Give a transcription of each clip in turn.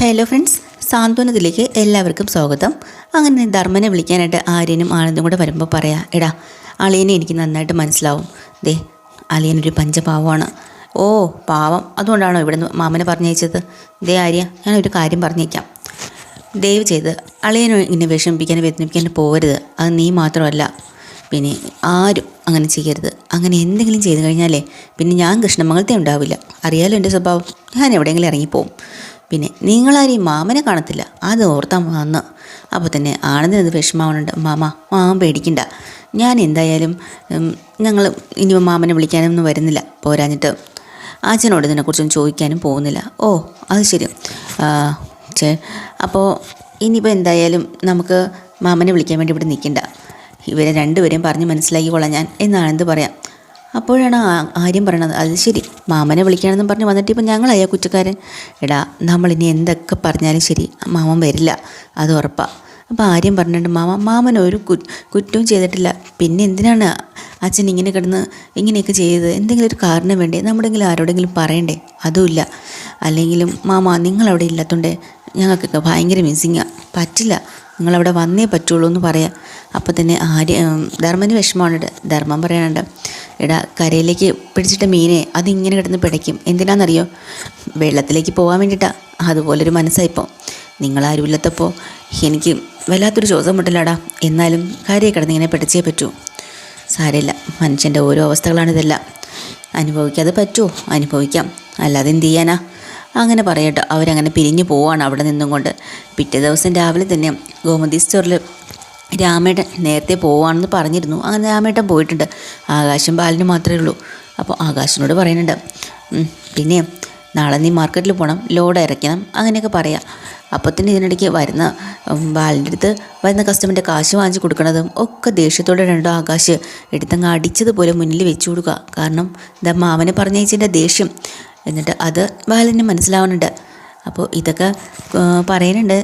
Hello friends സാന്ത്വനത്തിലേക്ക് എല്ലാവർക്കും സ്വാഗതം. അങ്ങനെ ധർമ്മനെ വിളിക്കാനായിട്ട് ആര്യനും ആനന്ദും കൂടെ വരുമ്പോൾ പറയാ എടാ അളിയനെ എനിക്ക് നന്നായിട്ട് മനസ്സിലാവും. ദേ അളിയനൊരു പഞ്ചപാവമാണ്. ഓ പാവം. അതുകൊണ്ടാണോ ഇവിടെ നിന്ന് മാമനെ പറഞ്ഞയച്ചത്? ദേ ആര്യ ഞാനൊരു കാര്യം പറഞ്ഞേക്കാം. ദയവ് ചെയ്ത് അളിയനെ ഇങ്ങനെ വിഷമിപ്പിക്കാനും വേദനിപ്പിക്കാനും പോകരുത് അത് നീ മാത്രമല്ല. പിന്നെ ആരും അങ്ങനെ ചെയ്യരുത്. അങ്ങനെ എന്തെങ്കിലും ചെയ്തു കഴിഞ്ഞാലേ പിന്നെ ഞാൻ കൃഷ്ണമംഗലത്തെ ഉണ്ടാവില്ല. അറിയാലോ എന്റെ സ്വഭാവം? ഞാൻ എവിടെയെങ്കിലും ഇറങ്ങിപ്പോവും. പിന്നെ നിങ്ങളാരും മാമനെ കാണത്തില്ല. അത് ഓർത്താൻ വന്ന്. അപ്പോൾ തന്നെ ആനന്ദിനത് വിഷമാവുന്നുണ്ട് മാമ മാമൻ പേടിക്കണ്ട. ഞാൻ എന്തായാലും ഞങ്ങൾ ഇനി മാമനെ വിളിക്കാനൊന്നും വരുന്നില്ല. പോരാഞ്ഞിട്ട് അച്ഛനോട് ഇതിനെക്കുറിച്ചൊന്നും ചോദിക്കാനും പോകുന്നില്ല. ഓ അത് ശരി. ചേ അപ്പോൾ ഇനിയിപ്പോൾ എന്തായാലും നമുക്ക് മാമനെ വിളിക്കാൻ വേണ്ടി ഇവിടെ നിൽക്കണ്ട. ഇവരെ രണ്ടുപേരെയും പറഞ്ഞ് മനസ്സിലാക്കിക്കൊള്ളാം ഞാൻ. എന്നാണ് എന്ത് പറയാം. അപ്പോഴാണ് ആര്യം പറയണത്. അത് ശരി മാമനെ വിളിക്കണമെന്ന് പറഞ്ഞ് വന്നിട്ട് ഇപ്പം ഞങ്ങളായ കുറ്റക്കാരൻ? എടാ നമ്മളിനി എന്തൊക്കെ പറഞ്ഞാലും ശരി മാമൻ വരില്ല അത് ഉറപ്പാണ് അപ്പോൾ ആര്യം പറഞ്ഞിട്ടുണ്ട് മാമ മാമൻ ഒരു കുറ്റവും ചെയ്തിട്ടില്ല. പിന്നെ എന്തിനാണ് അച്ഛൻ ഇങ്ങനെ കിടന്ന് ഇങ്ങനെയൊക്കെ ചെയ്തത്? എന്തെങ്കിലും ഒരു കാരണം വേണ്ടേ? നമ്മുടെങ്കിലും ആരോടെങ്കിലും പറയണ്ടേ? അതുമില്ല. അല്ലെങ്കിലും മാമ നിങ്ങളവിടെ ഇല്ലാത്തതുകൊണ്ട് ഞങ്ങൾക്കൊക്കെ ഭയങ്കര മിസ്സിങ്ങാണ് പറ്റില്ല. നിങ്ങളവിടെ വന്നേ പറ്റുള്ളൂ എന്ന് പറയാം. അപ്പോൾ തന്നെ ആര്യ ധർമ്മന് വിഷമമുണ്ട് ധർമ്മം പറയാനുണ്ട് എടാ കരയിലേക്ക് പിടിച്ചിട്ട മീനെ അതിങ്ങനെ കിടന്ന് പിടയ്ക്കും. എന്തിനാണെന്നറിയോ വെള്ളത്തിലേക്ക് പോകാൻ വേണ്ടിയിട്ടാണ് അതുപോലൊരു മനസ്സായിപ്പോൾ നിങ്ങളാരും ഇല്ലാത്തപ്പോൾ എനിക്ക് വല്ലാത്തൊരു ശ്വാസം മുട്ടില്ലാടാ എന്നാലും കരയെ കിടന്ന് ഇങ്ങനെ പിടിച്ചേ പറ്റൂ. സാരമില്ല. മനുഷ്യന്റെ ഓരോ അവസ്ഥകളാണിതെല്ലാം അനുഭവിക്കാതെ പറ്റുമോ അനുഭവിക്കാം. അല്ലാതെ എന്ത് ചെയ്യാനാ? അങ്ങനെ പറയട്ടോ. അവരങ്ങനെ പിരിഞ്ഞു പോവാണ് അവിടെ നിന്നും കൊണ്ട് പിറ്റേ ദിവസം രാവിലെ തന്നെ ഗോമതി സ്റ്റോറിൽ രാമേട്ടൻ നേരത്തെ പോവാണെന്ന് പറഞ്ഞിരുന്നു. അങ്ങനെ രാമേട്ടൻ പോയിട്ടുണ്ട്. ആകാശം ബാലിന് മാത്രമേ ഉള്ളൂ. അപ്പോൾ ആകാശിനോട് പറയുന്നുണ്ട് പിന്നെ നാളെ നീ മാർക്കറ്റിൽ പോകണം ലോഡ് ഇറക്കണം അങ്ങനെയൊക്കെ പറയാം. അപ്പോൾ തന്നെ ഇതിനിടയ്ക്ക് വരുന്ന ബാലിന്റെ അടുത്ത് വരുന്ന കസ്റ്റമറിന്റെ കാശ് വാങ്ങിച്ച് കൊടുക്കണതും ഒക്കെ ദേഷ്യത്തോടെ രണ്ടോ ആകാശ് എടുത്തങ്ങ് അടിച്ചതുപോലെ മുന്നിൽ വെച്ചു കൊടുക്കുക കാരണം ഇതാ മാമനെ പറഞ്ഞയച്ചതിന്റെ ദേഷ്യം. എന്നിട്ട് അത് ബാലിന് മനസ്സിലാവുന്നുണ്ട്. അപ്പോൾ ഇതൊക്കെ പറയുന്നുണ്ട്.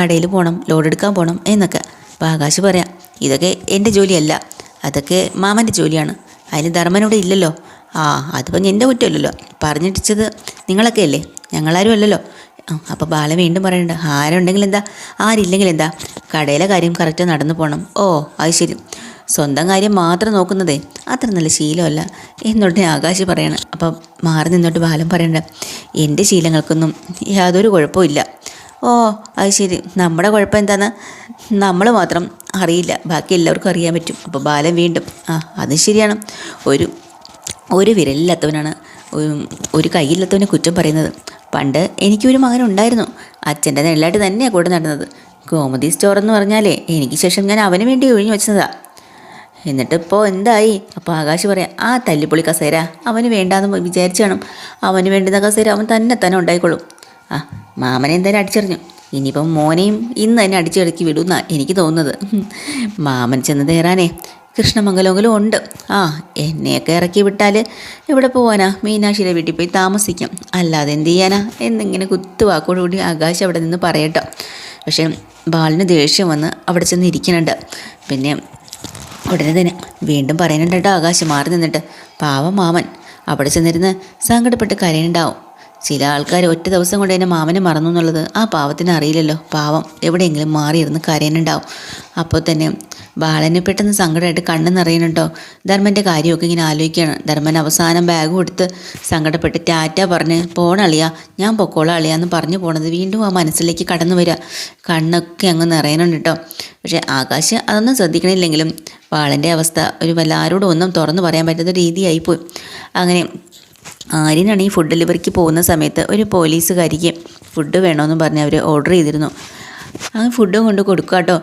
കടയിൽ പോകണം ലോഡ് എടുക്കാൻ പോകണം എന്നൊക്കെ. അപ്പോൾ ആകാശ് പറയാം ഇതൊക്കെ എന്റെ ജോലിയല്ല അതൊക്കെ മാമന്റെ ജോലിയാണ്. അതിന് ധർമ്മനോടെ ഇല്ലല്ലോ. ആ അതിപ്പം എന്റെ കുറ്റമല്ലല്ലോ. പറഞ്ഞിട്ടിച്ചത് നിങ്ങളൊക്കെ അല്ലേ? ഞങ്ങളാരും അല്ലല്ലോ. അപ്പോൾ ബാല വീണ്ടും പറയുന്നുണ്ട് ആരുണ്ടെങ്കിൽ എന്താ? ആരില്ലെങ്കിൽ എന്താ? കടയിലെ കാര്യം കറക്റ്റ് നടന്നു പോകണം ഓ അത് ശരി. സ്വന്തം കാര്യം മാത്രം നോക്കുന്നതേ? അത്ര നല്ല ശീലമല്ല. എന്നോട്ട് ആകാശ് പറയണം അപ്പം മാറി നിന്നോട്ട് ബാലം പറയണ്ട എന്റെ ശീലങ്ങൾക്കൊന്നും യാതൊരു കുഴപ്പമില്ല ഓ അത് ശരി. നമ്മുടെ കുഴപ്പം എന്താന്ന്? നമ്മൾ മാത്രം അറിയില്ല. ബാക്കി എല്ലാവർക്കും അറിയാൻ പറ്റും. അപ്പോൾ ബാലൻ വീണ്ടും ആ അത് ശരിയാണ്. ഒരു ഒരു വിരലില്ലാത്തവനാണ്. ഒരു- കൈയില്ലാത്തവനെ കുറ്റം പറയുന്നത്. പണ്ട് എനിക്കൊരു മകൻ ഉണ്ടായിരുന്നു. അച്ഛന്റെ നെല്ലായിട്ട് തന്നെയാണ് കൂടെ നടന്നത്. ഗോമതി സ്റ്റോർ എന്ന് പറഞ്ഞാലേ എനിക്ക് ശേഷം ഞാൻ അവന് വേണ്ടി ഒഴിഞ്ഞു വെച്ചതാ. എന്നിട്ടിപ്പോൾ എന്തായി? അപ്പോൾ ആകാശ് പറയാം ആ തല്ലിപ്പൊളി കസേര. അവന് വേണ്ടാന്ന് വിചാരിച്ചു കാണും അവന് വേണ്ടുന്ന കസേര അവൻ തന്നെ തന്നെ ഉണ്ടായിക്കോളും. ആ മാമനെ എന്തായാലും അടിച്ചെറിഞ്ഞു. ഇനിയിപ്പം മോനെയും ഇന്ന് തന്നെ അടിച്ചിറക്കി വിടുന്ന എനിക്ക് തോന്നുന്നത്. മാമൻ ചെന്ന് കയറാനേ കൃഷ്ണമംഗലമെങ്കിലും ഉണ്ട്. ആ എന്നെയൊക്കെ ഇറക്കി വിട്ടാൽ ഇവിടെ പോവാനാ? മീനാക്ഷിയുടെ വീട്ടിൽ പോയി താമസിക്കാം. അല്ലാതെ എന്ത് ചെയ്യാനാ? എന്നിങ്ങനെ കുത്തുവാക്കോടുകൂടി ആകാശ് അവിടെ നിന്ന് പറയട്ടോ. പക്ഷേ ബാലിന് ദേഷ്യം വന്ന് അവിടെ ചെന്ന് ഇരിക്കുന്നുണ്ട്. പിന്നെ ഉടനെ തന്നെ വീണ്ടും പറയുന്നുണ്ട് കേട്ടോ ആകാശം മാറി നിന്നിട്ട്. പാവം മാമൻ. അവിടെ ചെന്നിരുന്ന് സങ്കടപ്പെട്ട് കരയുണ്ടാവും ചില ആൾക്കാർ ഒറ്റ ദിവസം കൊണ്ട് എന്റെ മാമനെ മറന്നു എന്നുള്ളത് ആ പാവത്തിന് അറിയില്ലല്ലോ. പാവം എവിടെയെങ്കിലും മാറിയിരുന്ന് കരയുന്നുണ്ടാവും. അപ്പോൾ തന്നെ ബാലന് പെട്ടെന്ന് സങ്കടമായിട്ട് കണ്ണ് നിറയുന്നുണ്ടോ? ധർമ്മന്റെ കാര്യമൊക്കെ ഇങ്ങനെ ആലോചിക്കുകയാണ്. ധർമ്മൻ അവസാനം ബാഗ് കൊടുത്ത് സങ്കടപ്പെട്ട് ടാറ്റ പറഞ്ഞ് പോണളിയ ഞാൻ പൊക്കോളാം അളിയാന്ന് പറഞ്ഞു പോണത് വീണ്ടും ആ മനസ്സിലേക്ക് കടന്നു വരിക. കണ്ണൊക്കെ അങ്ങ് നിറയുന്നുണ്ട് കേട്ടോ. പക്ഷേ ആകാശ് അതൊന്നും ശ്രദ്ധിക്കണില്ലെങ്കിലും ബാലന്റെ അവസ്ഥ ഒരു വല്ലാരോടും ഒന്നും തുറന്നു പറയാൻ പറ്റാത്ത രീതിയായിപ്പോയി. അങ്ങനെ ആര്യനാണ് ഈ ഫുഡ് ഡെലിവറിക്ക് പോകുന്ന സമയത്ത് ഒരു പോലീസുകാരിക്ക് ഫുഡ് വേണമെന്ന് പറഞ്ഞ് അവർ ഓർഡർ ചെയ്തിരുന്നു. ആ ഫുഡും കൊണ്ട് കൊടുക്കുക കേട്ടോ.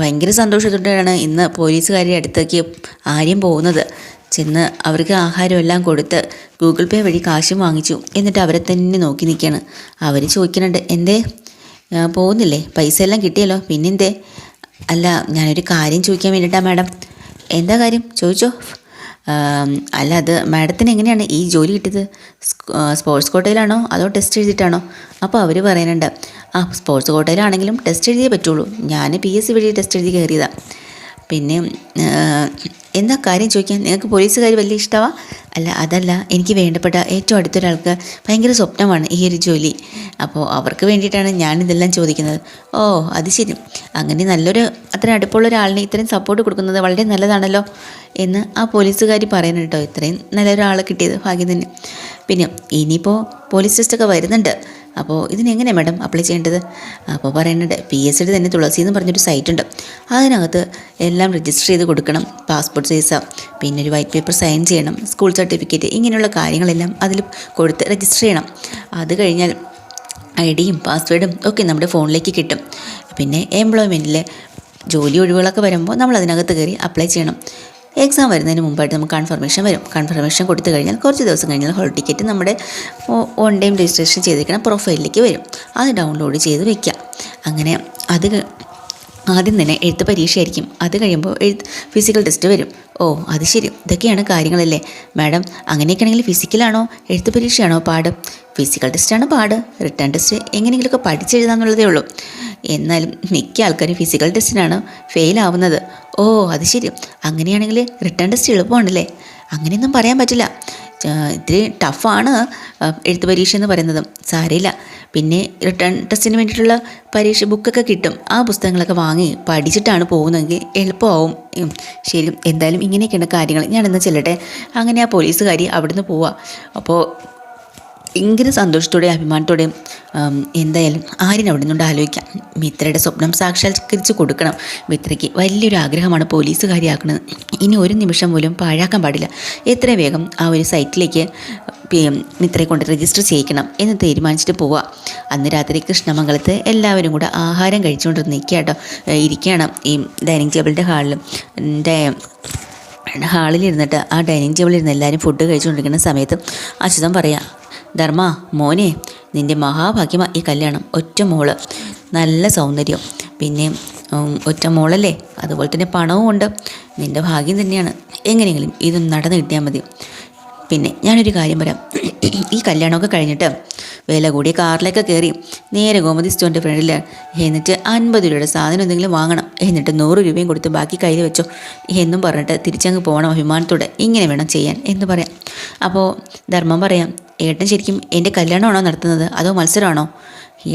ഭയങ്കര സന്തോഷത്തോടെയാണ് ഇന്ന് പോലീസുകാരുടെ അടുത്തേക്ക് ആര്യം പോകുന്നത്. ചെന്ന് അവർക്ക് ആഹാരമെല്ലാം കൊടുത്ത് ഗൂഗിൾ പേ വഴി കാശും വാങ്ങിച്ചു. എന്നിട്ട് അവരെ തന്നെ നോക്കി നിൽക്കുകയാണ് അവർ ചോദിക്കുന്നുണ്ട് എന്തേ? പോകുന്നില്ലേ? പൈസ എല്ലാം കിട്ടിയല്ലോ. പിന്നെന്തേ? അല്ല ഞാനൊരു കാര്യം ചോദിക്കാൻ വേണ്ടിയിട്ടാണ് മാഡം. എന്താ കാര്യം? ചോദിച്ചോ. അല്ല അത് മാഡത്തിന് എങ്ങനെയാണ് ഈ ജോലി കിട്ടിയത്? സ്പോർട്സ് കോട്ടയിലാണോ അതോ ടെസ്റ്റ് എഴുതിയിട്ടാണോ? അപ്പോൾ അവർ പറയുന്നുണ്ട് ആ സ്പോർട്സ് കോട്ടയിലാണെങ്കിലും ടെസ്റ്റ് എഴുതിയേ പറ്റുള്ളൂ. ഞാൻ പി എസ് സി വഴി ടെസ്റ്റ് എഴുതി കയറിയതാണ് പിന്നെ എന്താ കാര്യം ചോദിക്കാൻ? നിങ്ങൾക്ക് പോലീസുകാർ വലിയ ഇഷ്ടമാണ് അല്ല അതല്ല എനിക്ക് വേണ്ടപ്പെട്ട ഏറ്റവും അടുത്തൊരാൾക്ക് ഭയങ്കര സ്വപ്നമാണ് ഈ ഒരു ജോലി. അപ്പോൾ അവർക്ക് വേണ്ടിയിട്ടാണ് ഞാനിതെല്ലാം ചോദിക്കുന്നത്. ഓ അത് ശരി. അങ്ങനെ നല്ലൊരു അത്ര അടുപ്പുള്ള ഒരാളിനെ ഇത്രയും സപ്പോർട്ട് കൊടുക്കുന്നത് വളരെ നല്ലതാണല്ലോ. എന്ന് ആ പോലീസുകാരി പറയുന്നുണ്ട് കേട്ടോ. ഇത്രയും നല്ലൊരാളെ കിട്ടിയത് ഭാഗ്യം തന്നെ. പിന്നെ ഇനിയിപ്പോൾ പോലീസ് ടെസ്റ്റൊക്കെ വരുന്നുണ്ട്. അപ്പോൾ ഇതിനെങ്ങനെയാണ് മാഡം അപ്ലൈ ചെയ്യേണ്ടത്? അപ്പോൾ പറയുന്നുണ്ട് പി എസ് സിയുടെ തന്നെ തുളസി എന്ന് പറഞ്ഞൊരു സൈറ്റ് ഉണ്ട്. അതിനകത്ത് എല്ലാം രജിസ്റ്റർ ചെയ്ത് കൊടുക്കണം. പാസ്പോർട്ട് സൈസ് പിന്നെ ഒരു വൈറ്റ് പേപ്പർ സൈൻ ചെയ്യണം. സ്കൂൾ സർട്ടിഫിക്കറ്റ് ഇങ്ങനെയുള്ള കാര്യങ്ങളെല്ലാം അതിൽ കൊടുത്ത് രജിസ്റ്റർ ചെയ്യണം. അത് കഴിഞ്ഞാൽ ഐ ഡിയും പാസ്വേഡും ഒക്കെ നമ്മുടെ ഫോണിലേക്ക് കിട്ടും. പിന്നെ എംപ്ലോയ്മെന്റിൽ ജോലി ഒഴിവുകളൊക്കെ വരുമ്പോൾ നമ്മൾ അതിനകത്ത് കയറി അപ്ലൈ ചെയ്യണം. എക്സാം വരുന്നതിന് മുമ്പായിട്ട് നമുക്ക് കൺഫർമേഷൻ വരും. കൺഫർമേഷൻ കൊടുത്തു കഴിഞ്ഞാൽ കുറച്ച് ദിവസം കഴിഞ്ഞാൽ ഹോൾ ടിക്കറ്റ് നമ്മുടെ ഓൺ ടൈം രജിസ്ട്രേഷൻ ചെയ്തിരിക്കുന്ന പ്രൊഫൈലിലേക്ക് വരും. അത് ഡൗൺലോഡ് ചെയ്ത് വയ്ക്കുക അങ്ങനെ അത് ആദ്യം തന്നെ എഴുത്ത് പരീക്ഷയായിരിക്കും. അത് കഴിയുമ്പോൾ എഴുത്ത് ഫിസിക്കൽ ടെസ്റ്റ് വരും. ഓ അത് ശരി. ഇതൊക്കെയാണ് കാര്യങ്ങളല്ലേ. മാഡം അങ്ങനെയൊക്കെ ആണെങ്കിൽ ഫിസിക്കലാണോ? എഴുത്ത് പരീക്ഷയാണോ പാട്? ഫിസിക്കൽ ടെസ്റ്റാണ് പാട്. റിട്ടേൺ ടെസ്റ്റ് എങ്ങനെയെങ്കിലുമൊക്കെ പഠിച്ചെഴുതാന്നുള്ളതേ ഉള്ളൂ. എന്നാലും മിക്ക ആൾക്കാരും ഫിസിക്കൽ ടെസ്റ്റിനാണ് ഫെയിലാവുന്നത് ഓ അത് ശരി. അങ്ങനെയാണെങ്കിൽ റിട്ടേൺ ടെസ്റ്റ് എളുപ്പമാണല്ലേ. അങ്ങനെയൊന്നും പറയാൻ പറ്റില്ല. ഇത്തിരി ടഫാണ് എഴുത്ത് പരീക്ഷ എന്ന് പറയുന്നത്. സാരമില്ല. പിന്നെ റിട്ടേൺ ടെസ്റ്റിന് വേണ്ടിയിട്ടുള്ള പരീക്ഷ ബുക്കൊക്കെ കിട്ടും. ആ പുസ്തകങ്ങളൊക്കെ വാങ്ങി പഠിച്ചിട്ടാണ് പോകുന്നതെങ്കിൽ എളുപ്പമാവും. ശരി എന്തായാലും ഇങ്ങനെയൊക്കെയാണ് കാര്യങ്ങൾ. ഞാനെന്ന് ചെല്ലട്ടെ. അങ്ങനെ ആ പോലീസുകാരി അവിടുന്ന് പോവുക അപ്പോൾ ഭയങ്കര സന്തോഷത്തോടെയും അഭിമാനത്തോടെയും എന്തായാലും ആര്യൻ അവിടെ നിന്നുകൊണ്ട് ആലോചിക്കാം. മിത്രയുടെ സ്വപ്നം സാക്ഷാത്കരിച്ച് കൊടുക്കണം. മിത്രയ്ക്ക് വലിയൊരു ആഗ്രഹമാണ് പോലീസുകാരിയാക്കുന്നത് ഇനി ഒരു നിമിഷം പോലും പാഴാക്കാൻ പാടില്ല. എത്രയും വേഗം ആ ഒരു സൈറ്റിലേക്ക് മിത്രയെ കൊണ്ട് രജിസ്റ്റർ ചെയ്യിക്കണം എന്ന് തീരുമാനിച്ചിട്ട് പോവുക. അന്ന് രാത്രി കൃഷ്ണമംഗലത്ത് എല്ലാവരും കൂടെ ആഹാരം കഴിച്ചുകൊണ്ട് നിൽക്കുക കേട്ടോ. ഇരിക്കുകയാണ് ഈ ഡൈനിങ് ടേബിളിന്റെ ഹാളിൽ ഹാളിലിരുന്നിട്ട് ആ ഡൈനിങ് ടേബിളിൽ ഇരുന്ന് എല്ലാവരും ഫുഡ് കഴിച്ചുകൊണ്ടിരിക്കുന്ന സമയത്ത് അച്യുതൻ പറയാം ധർമ്മ മോനെ നിന്റെ മഹാഭാഗ്യമാ ഈ കല്യാണം. ഒറ്റ മോൾ. നല്ല സൗന്ദര്യം. പിന്നെ ഒറ്റ മോളല്ലേ? അതുപോലെ തന്നെ പണവും ഉണ്ട്. നിന്റെ ഭാഗ്യം തന്നെയാണ്. എങ്ങനെയെങ്കിലും ഇത് നടന്നു കിട്ടിയാൽ മതി. പിന്നെ ഞാനൊരു കാര്യം പറയാം. ഈ കല്യാണമൊക്കെ കഴിഞ്ഞിട്ട് വില കൂടിയ കാറിലൊക്കെ കയറി നേരെ ഗോമതി സ്റ്റോറിന്റെ ഫ്രണ്ടിൽ എന്നിട്ട് അൻപത് രൂപയുടെ സാധനം എന്തെങ്കിലും വാങ്ങണം. എന്നിട്ട് നൂറ് രൂപയും കൊടുത്ത് ബാക്കി കയ്യിൽ വെച്ചോ എന്നും പറഞ്ഞിട്ട് തിരിച്ചങ്ങ് പോകണം അഭിമാനത്തോടെ. ഇങ്ങനെ വേണം ചെയ്യാൻ എന്ന് പറയാം. അപ്പോൾ ധർമ്മം പറയാം ഏട്ടൻ ശരിക്കും എന്റെ കല്യാണമാണോ നടത്തുന്നത്? അതോ മത്സരമാണോ?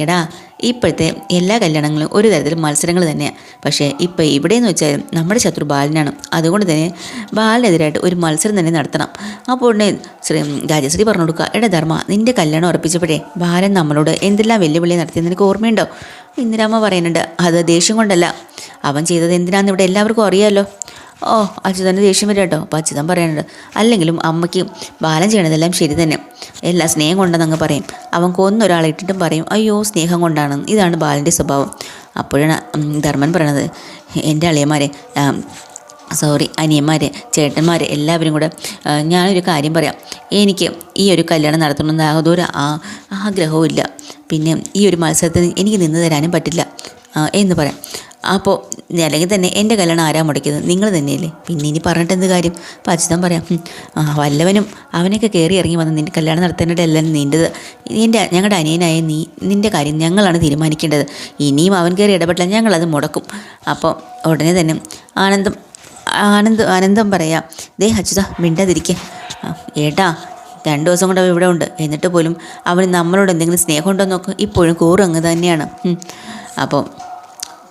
എടാ ഇപ്പോഴത്തെ എല്ലാ കല്യാണങ്ങളും ഒരു തരത്തിൽ മത്സരങ്ങൾ തന്നെയാണ് പക്ഷേ ഇപ്പോൾ ഇവിടെയെന്ന് വെച്ചാൽ നമ്മുടെ ശത്രു ബാലനാണ്. അതുകൊണ്ട് തന്നെ ബാലിനെതിരായിട്ട് ഒരു മത്സരം തന്നെ നടത്തണം. അപ്പോൾ ഉടനെ ശ്രീ രാജശ്രീ പറഞ്ഞു കൊടുക്കുക എടാ ധർമ്മ നിന്റെ കല്യാണം ഉറപ്പിച്ചപ്പോഴേ ബാലൻ നമ്മളോട് എന്തെല്ലാം വെല്ലുവിളി നടത്തിയെന്ന് നിനക്ക് ഓർമ്മയുണ്ടോ? ഇന്ദിരാമ്മ പറയുന്നുണ്ട് അത് ദേഷ്യം കൊണ്ടല്ല. അവൻ ചെയ്തത് എന്തിനാന്ന് ഇവിടെ എല്ലാവർക്കും അറിയാമല്ലോ ഓ അച്യുതന്റെ ദേഷ്യം വരും കേട്ടോ. അപ്പോൾ അച്യുതൻ പറയാനുണ്ട് അല്ലെങ്കിലും അമ്മയ്ക്ക് ബാലം ചെയ്യണതെല്ലാം ശരി തന്നെ. എല്ലാ സ്നേഹം കൊണ്ടെന്ന് അങ്ങ് പറയും. അവൻ കൊന്നൊരാളെ ഇട്ടിട്ടും പറയും അയ്യോ സ്നേഹം കൊണ്ടാണ്. ഇതാണ് ബാലന്റെ സ്വഭാവം. അപ്പോഴാണ് ധർമ്മൻ പറയണത് എന്റെ അളിയന്മാരെ സോറി അനിയന്മാർ ചേട്ടന്മാർ എല്ലാവരും കൂടെ ഞാനൊരു കാര്യം പറയാം. എനിക്ക് ഈ ഒരു കല്യാണം നടത്തണമെന്ന് യാതൊരു ആഗ്രഹവും ഇല്ല. പിന്നെ ഈ ഒരു മത്സരത്തിന് എനിക്ക് നിന്ന് തരാനും പറ്റില്ല എന്ന് പറയാം. അപ്പോൾ അല്ലെങ്കിൽ തന്നെ എന്റെ കല്യാണം ആരാ മുടക്കിയത്? നിങ്ങൾ തന്നെയല്ലേ? പിന്നെ ഇനി പറഞ്ഞിട്ട് എന്ത് കാര്യം? അപ്പോൾ അച്യുതൻ പറയാം ആ വല്ലവനും അവനൊക്കെ കയറി ഇറങ്ങി വന്ന് നിന്റെ കല്യാണം നടത്തേണ്ടതല്ല നിന്റെത് നിന്റെ ഞങ്ങളുടെ അനിയനായ നീ നിന്റെ കാര്യം ഞങ്ങളാണ് തീരുമാനിക്കേണ്ടത്. ഇനിയും അവൻ കയറി ഇടപെട്ടാൽ ഞങ്ങളത് മുടക്കും. അപ്പോൾ ഉടനെ തന്നെ ആനന്ദം ആനന്ദ് ആനന്ദം പറയാം ദേ അച്യുത മിണ്ടാതിരിക്കേ. ആ, ഏട്ടാ രണ്ട് ദിവസം കൊണ്ട് അവൻ ഇവിടെ ഉണ്ട്. എന്നിട്ട് പോലും അവന് നമ്മളോട് എന്തെങ്കിലും സ്നേഹമുണ്ടോ നോക്ക്. ഇപ്പോഴും കൂറങ്ങ് തന്നെയാണ്. അപ്പോൾ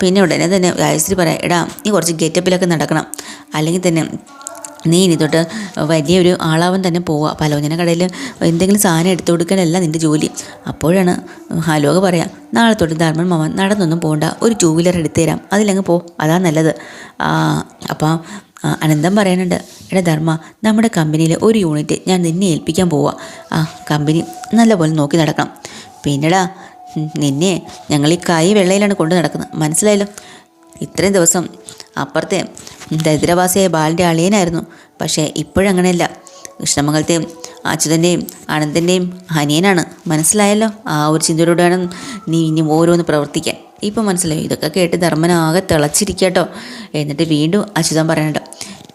പിന്നെ ഉടനെ തന്നെ ഗായത്രി പറയാം എടാ നീ കുറച്ച് ഗെറ്റപ്പിലൊക്കെ നടക്കണം. അല്ലെങ്കിൽ തന്നെ നീ ഇനി തൊട്ട് വലിയൊരു ആളാവൻ തന്നെ പോവുക പലോചന കടയിൽ എന്തെങ്കിലും സാധനം എടുത്തു കൊടുക്കാനല്ല നിന്റെ ജോലി. അപ്പോഴാണ് ഹലോക പറയാം നാളെ തൊട്ട് ധർമ്മൻ മാമൻ നടന്നൊന്നും പോകണ്ട ഒരു ടൂ വീലർ എടുത്തു തരാം. അതിലങ്ങ് പോ. അതാ നല്ലത്. അപ്പോൾ അനന്തം പറയാനുണ്ട് എടാ ധർമ്മ നമ്മുടെ കമ്പനിയിലെ ഒരു യൂണിറ്റ് ഞാൻ നിന്നെ ഏൽപ്പിക്കാൻ പോവുക ആ കമ്പനി നല്ലപോലെ നോക്കി നടക്കണം. പിന്നെടാ നിന്നെ ഞങ്ങൾ ഈ കൈ വെള്ളയിലാണ് കൊണ്ടു നടക്കുന്നത്. മനസ്സിലായല്ലോ? ഇത്രയും ദിവസം അപ്പുറത്തെ ദരിദ്രവാസിയായ ബാലിന്റെ അളിയനായിരുന്നു. പക്ഷേ ഇപ്പോഴങ്ങനെയല്ല കൃഷ്ണമംഗലത്തെയും അച്യുതന്റെയും ആനന്ദന്റെയും അനിയനാണ്. മനസ്സിലായല്ലോ? ആ ഒരു ചിന്തയോടെയാണ് നീ ഇനി ഓരോന്ന് പ്രവർത്തിക്കാൻ. ഇപ്പം മനസ്സിലായി. ഇതൊക്കെ കേട്ട് ധർമ്മനാകെ തിളച്ചിരിക്കട്ടോ. എന്നിട്ട് വീണ്ടും അച്യുതൻ പറയണ്ട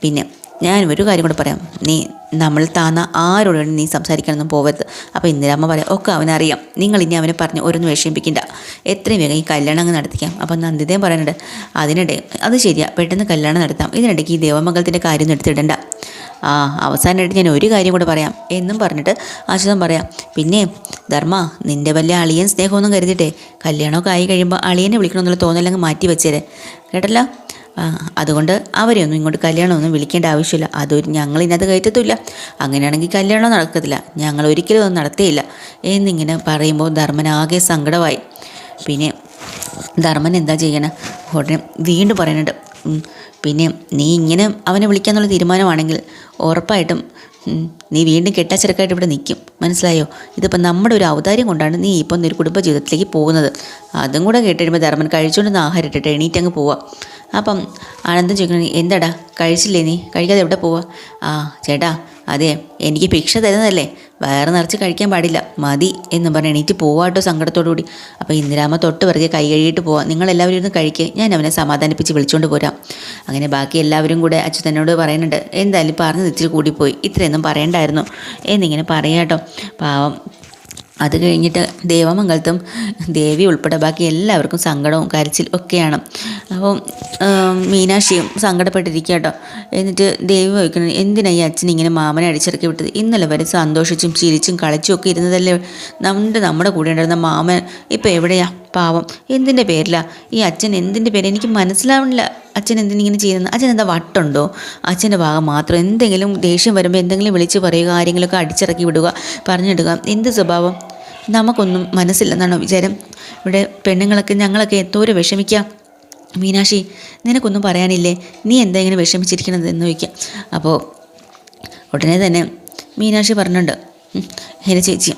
പിന്നെ ഞാൻ ഒരു കാര്യം കൂടെ പറയാം. നീ നമ്മൾ താന്ന ആരോടും നീ സംസാരിക്കാനൊന്നും പോകരുത് അപ്പോൾ ഇന്ദിരാമ്മ പറയാം ഒക്കെ അവനറിയാം. നിങ്ങൾ ഇനി അവനെ പറഞ്ഞ് ഓരോന്ന് വിഷമിപ്പിക്കണ്ട. എത്രയും വേഗം ഈ കല്യാണം അങ്ങ് നടത്തിക്കാം. അപ്പം നന്ദിതയും പറയുന്നുണ്ട് അതിനിടെ അത് ശരിയാ. പെട്ടെന്ന് കല്യാണം നടത്താം. ഇതിനിടയ്ക്ക് ഈ ദേവമംഗലത്തിന്റെ കാര്യം എടുത്തിടണ്ട. ആ അവസാനമായിട്ട് ഞാൻ ഒരു കാര്യം കൂടെ പറയാം. എന്നും പറഞ്ഞിട്ട് ആശ്വാസം പറയാം പിന്നെ ധർമ്മ നിന്റെ വലിയ അളിയൻ സ്നേഹമൊന്നും കരുതിയിട്ടേ? കല്യാണമൊക്കെ ആയി കഴിയുമ്പോൾ അളിയനെ വിളിക്കണമെന്നുള്ള തോന്നലങ്ങ് മാറ്റി വെച്ചേരെ. കേട്ടല്ലോ? അതുകൊണ്ട് അവരെ ഒന്നും ഇങ്ങോട്ട് കല്യാണമൊന്നും വിളിക്കേണ്ട ആവശ്യമില്ല. അതൊരു ഞങ്ങൾ ഇതിനകത്ത് കയറ്റത്തില്ല അങ്ങനെയാണെങ്കിൽ കല്യാണം നടക്കത്തില്ല. ഞങ്ങൾ ഒരിക്കലും ഒന്നും നടത്തിയില്ല. എന്നിങ്ങനെ പറയുമ്പോൾ ധർമ്മൻ ആകെ സങ്കടമായി. പിന്നെ ധർമ്മൻ എന്താ ചെയ്യണേ? ഉടനെ വീണ്ടും പറയുന്നുണ്ട്. പിന്നെ നീ ഇങ്ങനെ അവനെ വിളിക്കാന്നുള്ള തീരുമാനമാണെങ്കിൽ ഉറപ്പായിട്ടും നീ വീണ്ടും കെട്ടാച്ചിറക്കായിട്ട് ഇവിടെ നിൽക്കും മനസ്സിലായോ? ഇതിപ്പോൾ നമ്മുടെ ഒരു ഔദാര്യം കൊണ്ടാണ് നീ ഇപ്പം ഒരു കുടുംബ ജീവിതത്തിലേക്ക് പോകുന്നത്. അതും കൂടെ കേട്ട് കഴിയുമ്പോൾ ധർമ്മൻ കഴിച്ചുകൊണ്ട് ആഹാരം ഇട്ടിട്ട് എണീറ്റ് അങ്ങ് പോവാം. അപ്പം ആനന്ദം ചോദിക്കണം എന്താടാ? കഴിച്ചില്ലേ നീ? കഴിക്കാതെ എവിടെ പോവാ? ആ ചേട്ടാ അതെ എനിക്ക് ഭിക്ഷ തരുന്നതല്ലേ? വയറ് നിറച്ച് കഴിക്കാൻ പാടില്ല. മതി എന്ന് പറഞ്ഞ് എണീറ്റ് പോവാട്ടോ സങ്കടത്തോടു കൂടി അപ്പോൾ ഇന്ദിരാമ തൊട്ട് പിറകെ കൈ കഴുകിയിട്ട് പോവാം. നിങ്ങളെല്ലാവരും ഇരുന്ന് കഴിക്കുക ഞാൻ അവനെ സമാധാനിപ്പിച്ച് വിളിച്ചുകൊണ്ട് പോരാം. അങ്ങനെ ബാക്കി എല്ലാവരും കൂടെ അച്യുതനോട് പറയുന്നുണ്ട് എന്തായാലും പറഞ്ഞത് ഇത്തിരി കൂടിപ്പോയി. ഇത്രയൊന്നും പറയണ്ടായിരുന്നു. എന്നിങ്ങനെ പറയാട്ടോ. പാവം അത് കഴിഞ്ഞിട്ട് ദേവമംഗലത്തും ദേവി ഉൾപ്പെടെ ബാക്കി എല്ലാവർക്കും സങ്കടവും കരച്ചിൽ ഒക്കെയാണ്. അപ്പോൾ മീനാക്ഷിയും സങ്കടപ്പെട്ടിരിക്കുക കേട്ടോ എന്നിട്ട് ദേവി ചോദിക്കുന്നത് എന്തിനാ ഈ അച്ഛൻ ഇങ്ങനെ മാമനെ അടിച്ചിറക്കി വിട്ടത്? ഇന്നലെ വരെ സന്തോഷിച്ചും ചിരിച്ചും കളിച്ചും ഒക്കെ ഇരുന്നതല്ലേ? നമ്മുടെ നമ്മുടെ കൂടെ ഉണ്ടായിരുന്ന മാമൻ ഇപ്പം എവിടെയാ? പാവം. എന്തിന്റെ പേരിലാണ് ഈ അച്ഛൻ എന്തിന്റെ പേര്? എനിക്ക് മനസ്സിലാവണില്ല അച്ഛൻ എന്തിനിങ്ങനെ ചെയ്യുന്നത്? അച്ഛൻ എന്താ വട്ടുണ്ടോ? അച്ഛന്റെ ഭാഗം മാത്രം എന്തെങ്കിലും ദേഷ്യം വരുമ്പോൾ എന്തെങ്കിലും വിളിച്ച് പറയുക ആരെങ്കിലുമൊക്കെ അടിച്ചിറക്കി വിടുക പറഞ്ഞിടുക. എന്ത് സ്വഭാവം? നമുക്കൊന്നും മനസ്സില്ലെന്നാണോ വിചാരം? ഇവിടെ പെണ്ണുങ്ങളൊക്കെ ഞങ്ങളൊക്കെ എന്തോരം വിഷമിക്കുക മീനാക്ഷി നിനക്കൊന്നും പറയാനില്ലേ? നീ എന്താ ഇങ്ങനെ വിഷമിച്ചിരിക്കണത് എന്ന് ചോദിക്കാം. അപ്പോൾ ഉടനെ തന്നെ മീനാക്ഷി പറഞ്ഞിട്ടുണ്ട് "ഉം, എന്റെ ചേച്ചി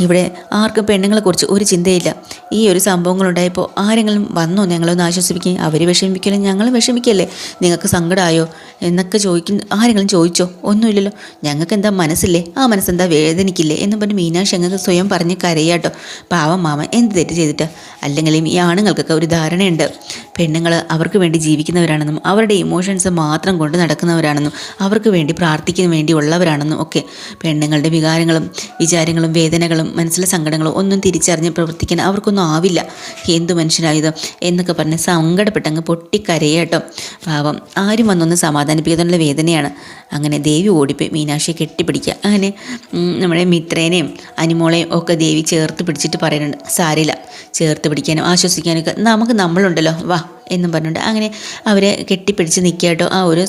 ഇവിടെ ആർക്കും പെണ്ണുങ്ങളെക്കുറിച്ച് ഒരു ചിന്തയില്ല. ഈ ഒരു സംഭവങ്ങളുണ്ടായപ്പോൾ ആരെങ്കിലും വന്നോ ഞങ്ങളൊന്ന് ആശ്വസിപ്പിക്കുകയും അവർ വിഷമിപ്പിക്കലും ഞങ്ങൾ വിഷമിക്കല്ലേ? നിങ്ങൾക്ക് സങ്കടമായോ എന്നൊക്കെ ചോദിക്കുന്ന ആരെങ്കിലും ചോദിച്ചോ? ഒന്നുമില്ലല്ലോ. ഞങ്ങൾക്ക് എന്താ മനസ്സില്ലേ? ആ മനസ്സെന്താ വേദനിക്കില്ലേ? എന്ന് പറഞ്ഞ് മീനാക്ഷി ഞങ്ങൾക്ക് സ്വയം പറഞ്ഞ് കരയാട്ടോ. പാവം മാമ എന്ത് തെറ്റ് ചെയ്തിട്ട്? അല്ലെങ്കിലും ഈ ആണുങ്ങൾക്കൊക്കെ ഒരു ധാരണയുണ്ട്. പെണ്ണുങ്ങൾ അവർക്ക് വേണ്ടി ജീവിക്കുന്നവരാണെന്നും അവരുടെ ഇമോഷൻസ് മാത്രം കൊണ്ട് നടക്കുന്നവരാണെന്നും അവർക്ക് വേണ്ടി പ്രാർത്ഥിക്കാൻ വേണ്ടി ഉള്ളവരാണെന്നും ഒക്കെ പെണ്ണുങ്ങളുടെ വികാരങ്ങളും വിചാരങ്ങളും വേദനകളും മനസ്സിലെ സങ്കടങ്ങളും ഒന്നും തിരിച്ചറിഞ്ഞ് പ്രവർത്തിക്കാൻ അവർക്കൊന്നും ആവില്ല. എന്തു മനുഷ്യനായത് എന്നൊക്കെ പറഞ്ഞ് സങ്കടപ്പെട്ടങ്ങ് പൊട്ടിക്കരയാട്ടോ പാവം ആരും വന്നൊന്ന് സമാധാനിപ്പിക്കാനുള്ള വേദനയാണ്. അങ്ങനെ ദേവി ഓടിപ്പോയി മീനാക്ഷിയെ കെട്ടിപ്പിടിക്കുക. അങ്ങനെ നമ്മുടെ മിത്രേനെയും അനിമോളെയും ഒക്കെ ദേവി ചേർത്ത് പിടിച്ചിട്ട് പറയുന്നുണ്ട് സാരില്ല ചേർത്ത് പിടിക്കാനും ആശ്വസിക്കാനും ഒക്കെ നമുക്ക് നമ്മളുണ്ടല്ലോ വാ എന്നും പറഞ്ഞിട്ട് അങ്ങനെ അവരെ കെട്ടിപ്പിടിച്ച് നിൽക്കുക കേട്ടോ ആ ഒരു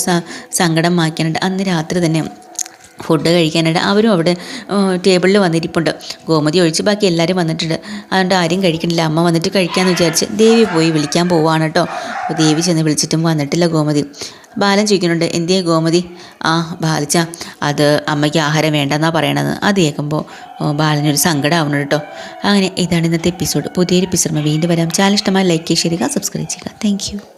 സങ്കടം മാറ്റാനുണ്ട് അന്ന് രാത്രി തന്നെ ഫുഡ് കഴിക്കാനായിട്ട് അവരും അവിടെ ടേബിളിൽ വന്നിരിപ്പുണ്ട്. ഗോമതി ഒഴിച്ച് ബാക്കി എല്ലാവരും വന്നിട്ടുണ്ട്. അതുകൊണ്ട് ആരും കഴിക്കണില്ല. അമ്മ വന്നിട്ട് കഴിക്കാമെന്ന് വിചാരിച്ച് ദേവി പോയി വിളിക്കാൻ പോവാണ് കേട്ടോ ദേവി ചെന്ന് വിളിച്ചിട്ടും വന്നിട്ടില്ല ഗോമതി. ബാലൻ ചോദിക്കുന്നുണ്ട് എന്തേ ഗോമതി? ആ ബാലിച്ച അത് അമ്മയ്ക്ക് ആഹാരം വേണ്ടെന്നാ പറയണത്. അത് കേൾക്കുമ്പോൾ ബാലനൊരു സങ്കടമാവുന്നു കേട്ടോ അങ്ങനെ ഇതാണ് ഇന്നത്തെ എപ്പിസോഡ് പുതിയൊരു എപ്പിസോഡ് വീണ്ടും വരാം. ചാനൽ ഇഷ്ടമായി ലൈക്ക് ചെയ്യുക സബ്സ്ക്രൈബ് ചെയ്യുക താങ്ക്